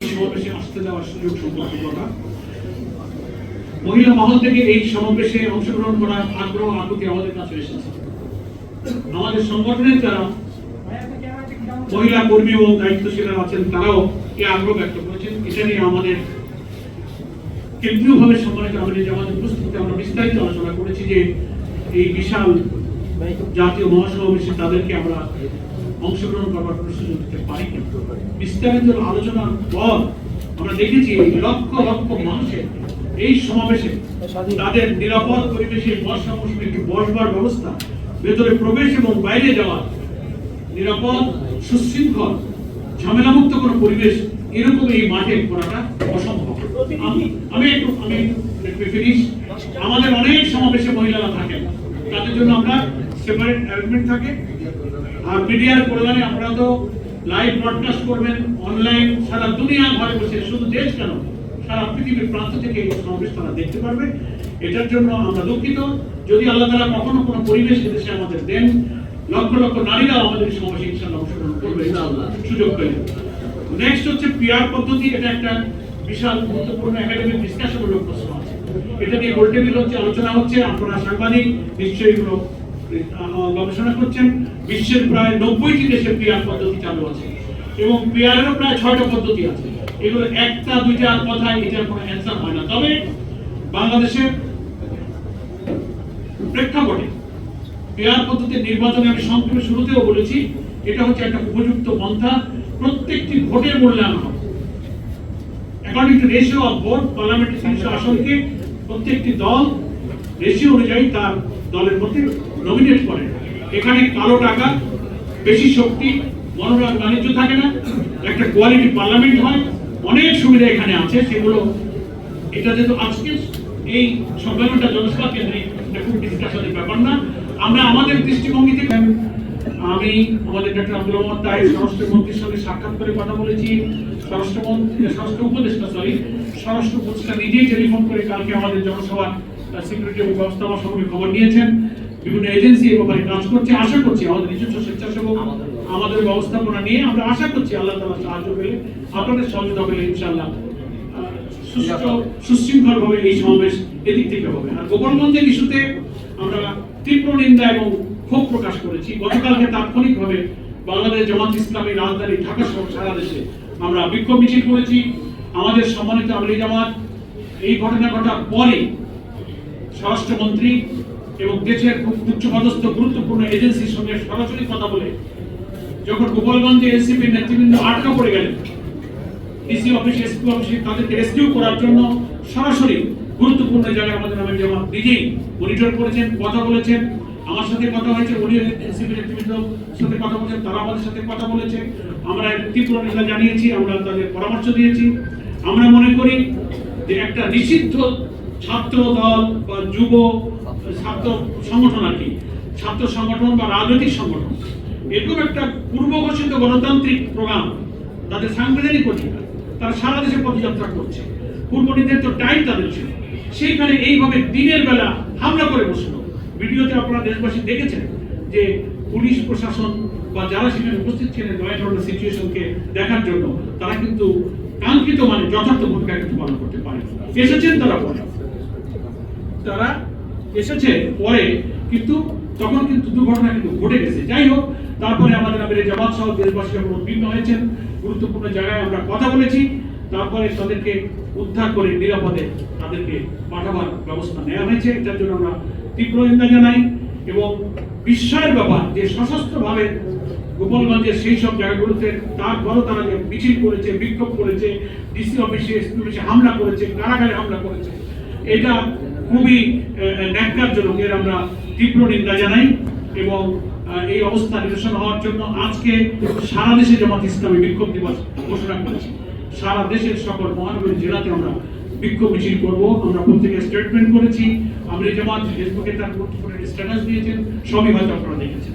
সমাবেশে আসতে দেওয়ার সুযোগ সম্পর্কে কথা। মহিলা মহল থেকে এই সমাবেশে অংশগ্রহণ করার আগ্রহ আকুতি আমাদের কাছে এসেছে। আমাদের সংগঠনের যারা মহিলা কর্মী ও দায়িত্বশীলরা আছেন, তারাও এই আগ্রহ ব্যক্ত করেছেন। এটা নিয়ে আমাদের কেন্দ্রীয়ভাবে সম্মানিত আমাদের আমাদের উপস্থিতিতে আমরা বিস্তারিত আলোচনা করেছি যে এই বিশাল জাতীয় মহাসমাবেশে তাদেরকে আমরা অংশগ্রহণ করবার সুযোগ দিতে পারি কিনা। বিস্তারিত আলোচনার পর আমরা দেখেছি লক্ষ লক্ষ মানুষের এই সমাবেশে তাদের নিরাপদ পরিবেশে বর্ষা মৌসুমে একটি বসবার ব্যবস্থা, ভেতরে প্রবেশ এবং বাইরে যাওয়ার নিরাপদ, সুশৃঙ্খল, ঝামেলামুক্ত কোনো পরিবেশ এরকম এই মাঠে করাটা অসম্ভব আমি- একটু, আমি আমাদের অনেক সমাবেশে মহিলারা থাকেন, তাদের জন্য আমরা সেপারেট অ্যারেঞ্জমেন্ট থাকে আর মিডিয়ার কল্যাণে আমরা তো লাইভ ব্রডকাস্ট করবেন অনলাইন সারা দুনিয়া ঘরে বসে শুধু দেশ কেন? সারা পৃথিবীর প্রান্ত থেকে এই সমাবেশ তারা দেখতে পারবে। এটার জন্য আমরা দুঃখিত। যদি আল্লাহ তারা কখনো কোনো পরিবেশ দেশে আমাদের দেন লক্ষ লক্ষ নারীরাও আমাদের সমাবেশে ইনশাল্লাহ অংশগ্রহণ করবে। ইনশাআল্লাহ। সুযোগ পেলে। নেক্সট হচ্ছে পিয়ার পদ্ধতি। এটা একটা বিশাল গুরুত্বপূর্ণ একাডেমিক ডিসকাশনের প্রশ্ন আছে। এটা নিয়ে গোলটেবিল হচ্ছে আলোচনা হচ্ছে। আপনারা সাংবাদিক নিশ্চয়ই গবেষণা করছেন বিশ্বের প্রায় নব্বইটি দেশে পিয়ার পদ্ধতি চালু আছে। এবং পিয়ারেরও প্রায় ছয়টা পদ্ধতি আছে। এগুলো একটা, দুইটা কথায় এটার কোনো অ্যান্সার হয় না। তবে বাংলাদেশের প্রেক্ষাপটে পেয়ার পদ্ধতির নির্বাচনে আমি সংক্ষেপে শুরুতেও বলেছি, এটা হচ্ছে একটা উপযুক্ত পন্থা। প্রত্যেকটি ভোটের মূল্যায়ন হবে। According to ratio of vote পার্লামেন্টের আসনকে প্রত্যেকটি দল রেশিও অনুযায়ী তার দলের মধ্যে নমিনেট করে। এখানে কালো টাকা, বেশি শক্তি, মনোরম বাণিজ্য থাকে না, একটা কোয়ালিটি পার্লামেন্ট হয়, অনেক সুবিধা এখানে আছে, সেগুলো এটা যেহেতু আজকে এই সম্মেলনটা জনসভা কেন্দ্রে এটা খুব ডিসকাশনের ব্যাপার না। আমরা আমাদের দৃষ্টিভঙ্গি থেকে আমি আমাদের ডক্টর আব্দুল রহমান তাই স্বরাষ্ট্রমন্ত্রীর সঙ্গে সাক্ষাৎ করে কথা বলেছি। স্বরাষ্ট্রমন্ত্রী স্বরাষ্ট্র উপদেষ্টা সরি স্বরাষ্ট্র উপদেষ্টা নিজেই টেলিফোন করে কালকে আমাদের জনসভার সিকিউরিটি এবং ব্যবস্থাপনা সম্পর্কে খবর নিয়েছেন। বিভিন্ন এজেন্সি এ ব্যাপারে কাজ করছে আশা করছি আমাদের নিজস্ব স্বেচ্ছাসেবক আমাদের ব্যবস্থাপনা নিয়ে আমরা আশা করছি আল্লাহ তালা সাহায্য পেলে আপনাদের সহযোগিতা পেলে ইনশাআল্লাহ সুশৃঙ্খল ভাবে এই সমাবেশ এদিক থেকে হবে। আর গোপালগঞ্জের ইস্যুতে আমরা তীব্র নিন্দা এবং ক্ষোভ প্রকাশ করেছি। গতকালকে তাৎক্ষণিকভাবে বাংলাদেশ জামাত ইসলামী রাজধানী ঢাকা সহ সারা দেশে আমরা বিক্ষোভ মিছিল করেছি। আমাদের সম্মানিত আমলি জামাত এই ঘটনা ঘটার পরে স্বরাষ্ট্রমন্ত্রী এবং দেশের উচ্চপদস্থ, গুরুত্বপূর্ণ এজেন্সির সঙ্গে সরাসরি কথা বলে যখন গোপালগঞ্জে এসিপি নেতৃবৃন্দ আটকা পড়ে গেলেন ডিসি অফিস এসপি অফিসে তাদেরকে রেস্কিউ করার জন্য সরাসরি গুরুত্বপূর্ণ জায়গায় আমাদের নামে যেমন নিজেই মনিটর করেছেন, কথা বলেছেন, আমার সাথে কথা হয়েছে উনি এসিপি নেতৃবৃন্দ সাথে কথা বলেছেন, তারা আমাদের সাথে কথা বলেছে, আমরা তীব্র নিন্দা জানিয়েছি, আমরা তাদের পরামর্শ দিয়েছি। আমরা মনে করি যে একটা নিষিদ্ধ ছাত্র দল বা যুব ছাত্র সংগঠন আর কি। ছাত্র সংগঠন বা রাজনৈতিক সংগঠন। এরকম একটা পূর্ব ঘোষিত গণতান্ত্রিক প্রোগ্রাম তাদের সাংবিধানিক অধিকার, তারা সারা দেশে পদযাত্রা করছে। পূর্ব নির্ধারিত টাইম তাদের ছিল। সেইখানে এইভাবে দিনের বেলা হামলা করে বসল। ভিডিওতে আপনারা দেশবাসী দেখেছেন যে পুলিশ প্রশাসন বা যারা সেখানে উপস্থিত ছিলেন নয় ধরনের সিচুয়েশনকে দেখার জন্য, তারা কিন্তু কাঙ্ক্ষিত মানে যথার্থ ভূমিকা কিন্তু পালন করতে পারে এসেছেন তারা তারা এসেছে পরে, কিন্তু তখন কিন্তু দুর্ঘটনা কিন্তু ঘটে গেছে। যাই হোক, তারপরে আমাদের আমির জামাত সহ দেশবাসী যখন উদ্বিগ্ন হয়েছেন। গুরুত্বপূর্ণ জায়গায় আমরা কথা বলেছি। তারপরে তাদেরকে উদ্ধার করে নিরাপদে তাদেরকে পাঠাবার ব্যবস্থা নেওয়া হয়েছে। এটার জন্য আমরা তীব্র নিন্দা জানাই এবং বিস্ময়ের ব্যাপার যে সশস্ত্রভাবে গোপালগঞ্জের সেই সব জায়গাগুলোতে তারপরও তারা যে মিছিল করেছে, বিক্ষোভ করেছে, ডিসি অফিসে এসপি অফিসে হামলা করেছে, কারাগারে হামলা করেছে, এটা খুবই ন্যাকারজনক এর আমরা তীব্র নিন্দা জানাই এবং এই অবস্থা নিরসন হওয়ার জন্য আজকে সারা দেশে জামাত ইসলামী বিক্ষোভ দিবস ঘোষণা করেছি। সারা দেশের সকল মহানগরী জেলাতে আমরা বিক্ষোভ মিছিল করব। আমরা প্রত্যেকে স্টেটমেন্ট করেছি। আমরা জামাত ফেসবুকে তার গুরুত্বপূর্ণ স্ট্যাটাস দিয়েছেন। সবই হয়তো আপনারা দেখেছেন।